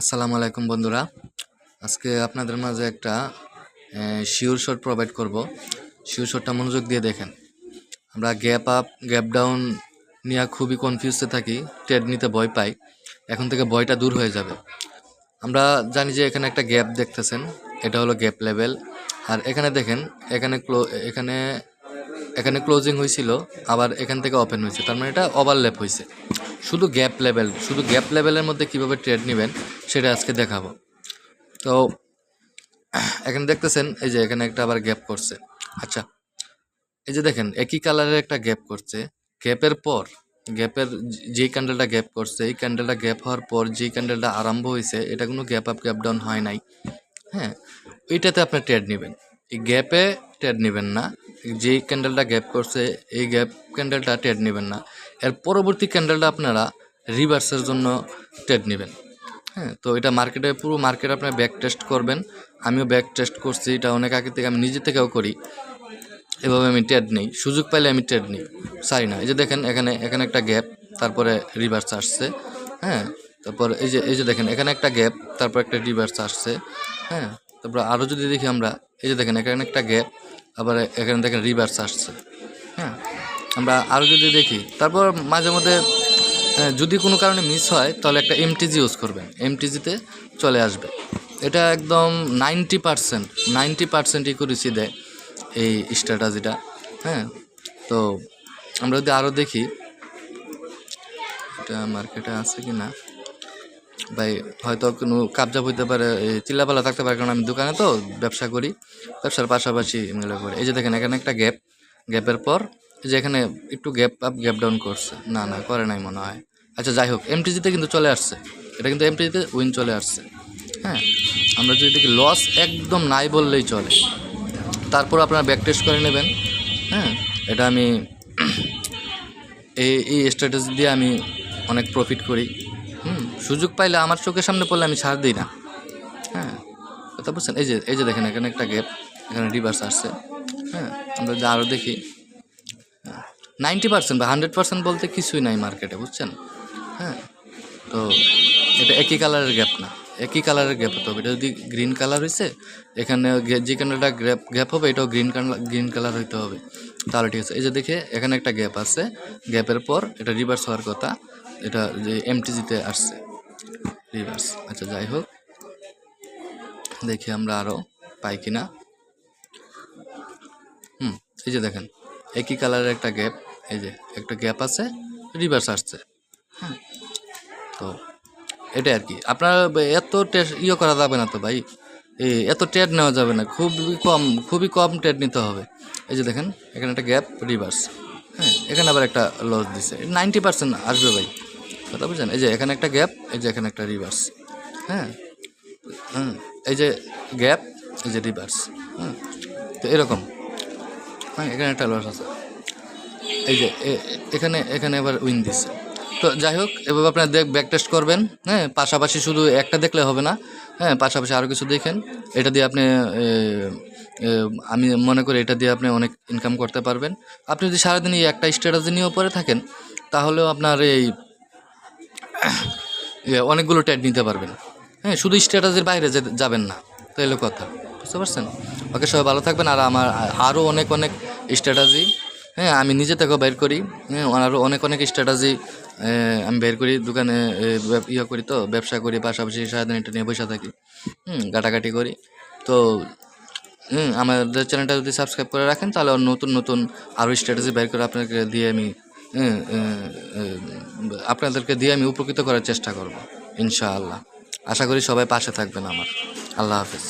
আসসালামু আলাইকুম বন্ধুরা। আজকে আপনাদের মাঝে একটা শিওর শট প্রোভাইড করব। শিওর শটটা মনোযোগ দিয়ে দেখেন। আমরা গ্যাপ আপ গ্যাপ ডাউন নিয়ে খুবই কনফিউজে থাকি ট্রেড নিতে ভয় পাই। এখন থেকে ভয়টা দূর হয়ে যাবে। আমরা জানি যে এখানে একটা গ্যাপ দেখতেছেন, এটা হলো গ্যাপ লেভেল আর এখানে দেখেন, এখানে ক্লো এখানে এখানে ক্লোজিং হয়েছিল আবার এখান থেকে ওপেন হয়েছে তার মানে এটা ওভারল্যাপ হয়েছে শুধু গ্যাপ লেভেল শুধু গ্যাপ লেভেলের মধ্যে কীভাবে ট্রেড নেবেন, সেটা আজকে দেখাবো। তো, এখানে দেখতেছেন, এই যে এখানে একটা আবার গ্যাপ করছে। আচ্ছা এই যে দেখেন, একই কালারের একটা গ্যাপ করছে। গ্যাপের পর গ্যাপের যেই ক্যান্ডেলটা গ্যাপ করছে, এই ক্যান্ডেলটা গ্যাপ হওয়ার পর যেই ক্যান্ডেলটা আরম্ভ হয়েছে এটা কোনো গ্যাপ আপ গ্যাপ ডাউন হয় নাই। হ্যাঁ ওইটাতে আপনি ট্রেড নেবেন। এই গ্যাপে ট্রেড নেবেন না। যেই ক্যান্ডেলটা গ্যাপ করছে, এই গ্যাপ ক্যান্ডেলটা ট্রেড নেবেন না। এর পরবর্তী ক্যান্ডেলটা আপনারা রিভার্সের জন্য ট্রেড নেবেন। হ্যাঁ তো এটা মার্কেটে পুরো মার্কেট আপনার ব্যাক টেস্ট করবেন। আমিও ব্যাক টেস্ট করছি, এটা অনেক আগে থেকে আমি নিজে থেকেও করি। এভাবে আমি ট্রেড নিই, সুযোগ পাইলে আমি ট্রেড নিই সারি না। এই যে দেখেন, এখানে এখানে একটা গ্যাপ তারপরে রিভার্স আসছে। হ্যাঁ তারপর এই যে এই যে দেখেন, এখানে একটা গ্যাপ তারপর একটা রিভার্স আসছে। হ্যাঁ তারপর আরও যদি দেখি আমরা এই যে দেখেন এখানে একটা গ্যাপ আবার এখানে দেখেন রিভার্স আসছে। হ্যাঁ আমরা আরও যদি দেখি তারপর মাঝে মধ্যে হ্যাঁ, যদি কোনো কারণে মিস হয় তাহলে একটা এমটিজি ইউজ করবেন। এমটিজিতে চলে আসবে। এটা একদম ninety percent ninety percent accuracy দেয় এই স্ট্র্যাটাজিটা হ্যাঁ তো আমরা যদি আরও দেখি এটা মার্কেটে আছে কি না ভাই, হয়তো কোনো কাবজাব হইতে পারে চিল্লাপালা থাকতে পারে, কারণ আমি দোকানে তো ব্যবসা করি, ব্যবসার পাশাপাশি মিলে করি। এই যে দেখেন, এখানে একটা গ্যাপ, গ্যাপের পর যে এখানে একটু গ্যাপ আপ গ্যাপ ডাউন করছে। না না, করে নাই মনে হয়। আচ্ছা যাই হোক এমটিজিতে কিন্তু চলে আসছে। এটা কিন্তু এমটিজিতে উইন চলে আসছে। হ্যাঁ আমরা যদি দেখি লস একদম নাই বললেই চলে। তারপর আপনারা ব্যাক টেস্ট করে নেবেন। হ্যাঁ এটা আমি এই এই স্ট্র্যাটেজি দিয়ে আমি অনেক প্রফিট করি। সুযোগ পাইলে আমার চোখের সামনে পড়লে আমি ছাড় দিই না। হ্যাঁ কথা বুঝছেন? এই যে এই যে দেখেন, এখানে একটা গ্যাপ এখানে রিভার্স আসছে। হ্যাঁ আমরা যদি আরও দেখি। নাইনটি পার্সেন্ট বা হান্ড্রেড পার্সেন্ট বলতে কিছুই নাই মার্কেটে বুঝছেন? হ্যাঁ তো এটা একই কালারের গ্যাপ না। একই কালারের গ্যাপ হতে হবে এটা যদি গ্রিন কালার হয়েছে এখানে যে কালারটা গ্যাপ গ্যাপ হবে, এটাও গ্রিন কালার গ্রিন কালার হইতে হবে। তাহলে ঠিক আছে, এই যে দেখে, এখানে একটা গ্যাপ আছে গ্যাপের পর এটা রিভার্স হওয়ার কথা, এটা যে এমটিজিতে আসছে। রিভার্স আচ্ছা যাই হোক। দেখি আমরা আরও পাই কিনা। হুম, এই যে দেখেন, একই কালারের একটা গ্যাপ এই যে একটা গ্যাপ আছে রিভার্স আসছে। হ্যাঁ তো এটাই আর কি। আপনার এত টেস্ট ইয়ে করা যাবে না তো ভাই। এত ট্রেড নেওয়া যাবে না, খুবই কম খুবই কম ট্রেড নিতে হবে। এই যে দেখেন, এখানে একটা গ্যাপ রিভার্স হ্যাঁ এখানে আবার একটা লস দিছে। নাইনটি পার্সেন্ট আসবে ভাই। কথা বুঝছেন? এই যে এখানে একটা গ্যাপ, এই যে এখানে একটা রিভার্স হ্যাঁ? হুম, এই যে গ্যাপ, এই যে রিভার্স হ্যাঁ তো এরকম হ্যাঁ এখানে একটা লস আছে। এই যে এখানে এখানে এবার উইন দিচ্ছে তো যাই হোক, এভাবে আপনারা দেখ ব্যাক টেস্ট করবেন হ্যাঁ? পাশাপাশি শুধু একটা দেখলে হবে না হ্যাঁ? পাশাপাশি আরও কিছু দেখেন। এটা দিয়ে আপনি আমি মনে করি এটা দিয়ে আপনি অনেক ইনকাম করতে পারবেন। আপনি যদি সারাদিন এই একটা স্ট্র্যাটাজি নিয়েও পরে থাকেন, তাহলেও আপনার এই অনেকগুলো ট্যাড নিতে পারবেন। হ্যাঁ শুধু স্ট্র্যাটাজির বাইরে যাবেন না তো এলো কথা, বুঝতে পারছেন? ওকে, সবাই ভালো থাকবেন, আর আমার আরও অনেক অনেক স্ট্র্যাটাজি হ্যাঁ আমি নিজে থেকেও বের করি হ্যাঁ আরও অনেক অনেক স্ট্র্যাটাজি আমি বের করি, দোকানে ইয়ে করি তো, ব্যবসা করি, পাশাপাশি সারাদিন এটা নিয়ে বসে থাকি, হুম কাটাকাটি করি। তো, হুম, আমাদের চ্যানেলটা যদি সাবস্ক্রাইব করে রাখেন, তাহলে নতুন নতুন আরও স্ট্র্যাটেজি বের করে আপনাকে দিয়ে আমি আপনাদেরকে দিয়ে আমি উপকৃত করার চেষ্টা করব, ইনশাআল্লাহ। আশা করি সবাই পাশে থাকবেন আমার। আল্লাহ হাফিজ।